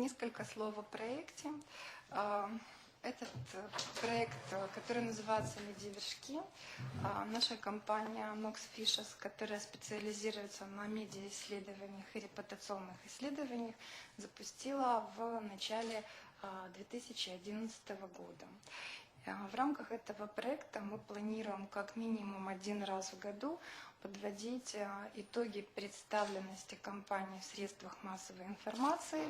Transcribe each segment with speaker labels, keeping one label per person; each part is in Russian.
Speaker 1: Несколько слов о проекте. А, Этот э, проект, э, который называется «Медиавершки», а, наша компания Nox Fishes, которая специализируется на медиаисследованиях и репутационных исследованиях, запустила в начале а, 2011 года. А, В рамках этого проекта мы планируем как минимум один раз в году подводить а, итоги представленности компании в средствах массовой информации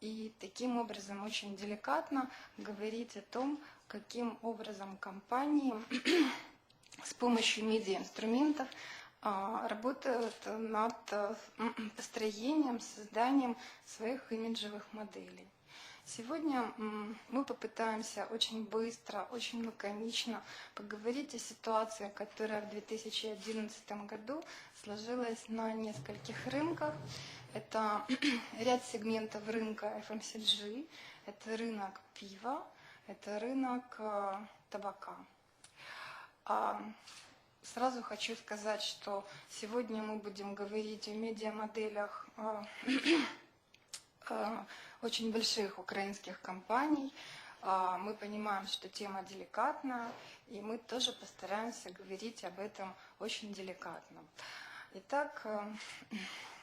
Speaker 1: и таким образом очень деликатно говорить о том, каким образом компании с помощью медиаинструментов а, работают над а, построением, созданием своих имиджевых моделей. Сегодня мы попытаемся очень быстро, очень лаконично поговорить о ситуации, которая в 2011 году сложилась на нескольких рынках. Это ряд сегментов рынка FMCG, это рынок пива, это рынок э, табака. А, Сразу хочу сказать, что сегодня мы будем говорить о медиамоделях э, очень больших украинских компаний. А, Мы понимаем, что тема деликатна, и мы тоже постараемся говорить об этом очень деликатно. Итак, э,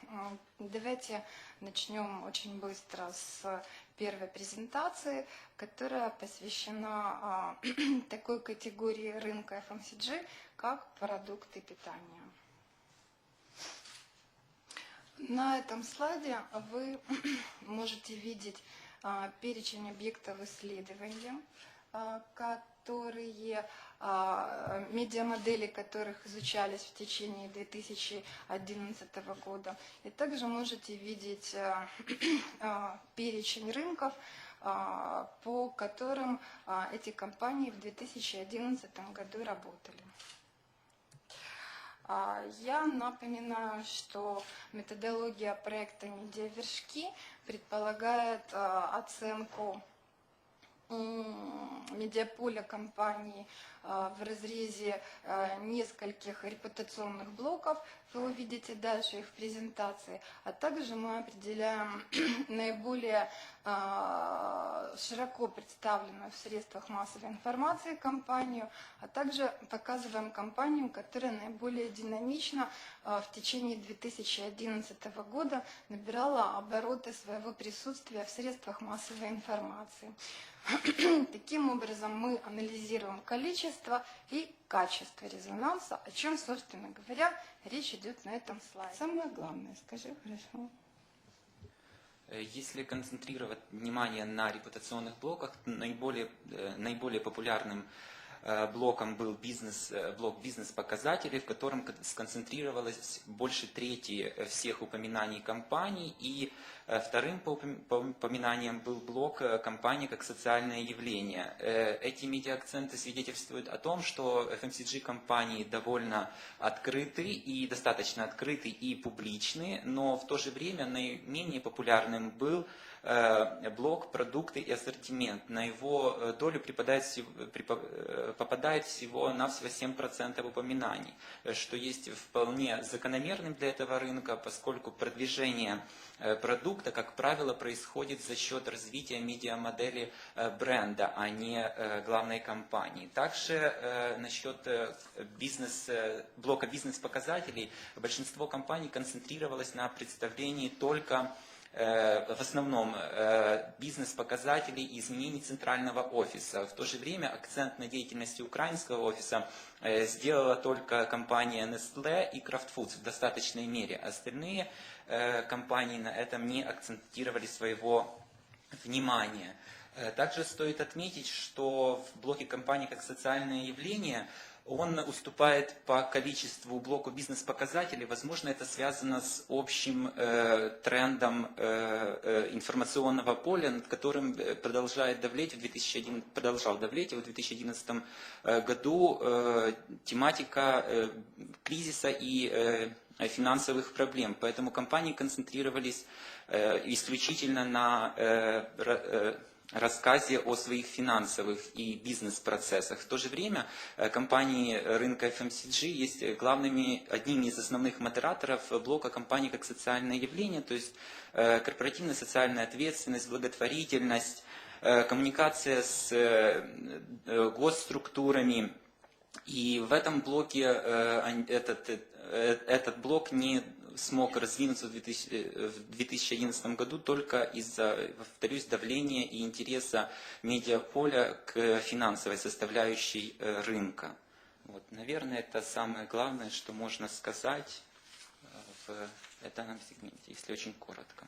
Speaker 1: э, давайте начнем очень быстро с первой презентации, которая посвящена такой категории рынка FMCG, как продукты питания. На этом слайде вы можете видеть а, перечень объектов исследования, а, которые а, медиамодели которых изучались в течение 2011 года. И также можете видеть перечень рынков, по которым эти компании в 2011 году работали. А, Я напоминаю, что методология проекта «Медиавершки» предполагает а, оценку медиаполя компании а, в разрезе а, нескольких репутационных блоков, вы увидите дальше их в презентации, а также мы определяем наиболее а, широко представленную в средствах массовой информации компанию, а также показываем компанию, которая наиболее динамично в течение 2011 года набирала обороты своего присутствия в средствах массовой информации. Таким образом, мы анализируем количество и качество резонанса, о чем, собственно говоря, речь идет на этом слайде. Самое главное, скажи, хорошо.
Speaker 2: Э, Если концентрировать внимание на репутационных блоках, наиболее, э, наиболее популярным блоком был бизнес, э, блок бизнес-показателей, в котором кон- сконцентрировалось больше трети э, всех упоминаний компаний, и э, вторым по упом- по упоминаниям был блок э, компании как социальное явление. Э, Эти медиаакценты свидетельствуют о том, что FMCG-компании довольно открыты и достаточно открыты и публичны, но в то же время наименее популярным был э, блок продукты и ассортимент. На его э, долю припадает, всего- попадает всего навсего 7% упоминаний, э, что есть вполне закономерным для этого рынка, поскольку продвижение э, продукта, как правило, происходит за счет развития медиамодели э, бренда, а не главной компании. Также насчет бизнес, блока бизнес-показателей большинство компаний концентрировалось на представлении только в основном э, бизнес-показателей и изменений центрального офиса. В то же время акцент на деятельности украинского офиса э, сделала только компания Nestle и Kraft Foods в достаточной мере. Остальные э, компании на этом не акцентировали своего внимания. Э, Также стоит отметить, что в блоке компаний как социальное явление он уступает по количеству блоку бизнес-показателей. Возможно, это связано с общим э, трендом э, э, информационного поля, над которым э, продолжает давлеть в 2001, продолжал давлеть, в 2011 э, году э, тематика э, кризиса и э, финансовых проблем. Поэтому компании концентрировались э, исключительно на э, рассказе о своих финансовых и бизнес-процессах. В то же время э, компании рынка FMCG есть главными, одними из основных модераторов блока компаний как социальное явление, то есть э, корпоративная социальная ответственность, благотворительность, э, коммуникация с э, э, госструктурами. И в этом блоке э, этот, э, этот блок не смог развинуться в 2000 э, 2011 году только из-за, повторюсь, давления и интереса медиаполя к финансовой составляющей э, рынка. Вот, наверное, это самое главное, что можно сказать э, в данном сегменте, если очень коротко.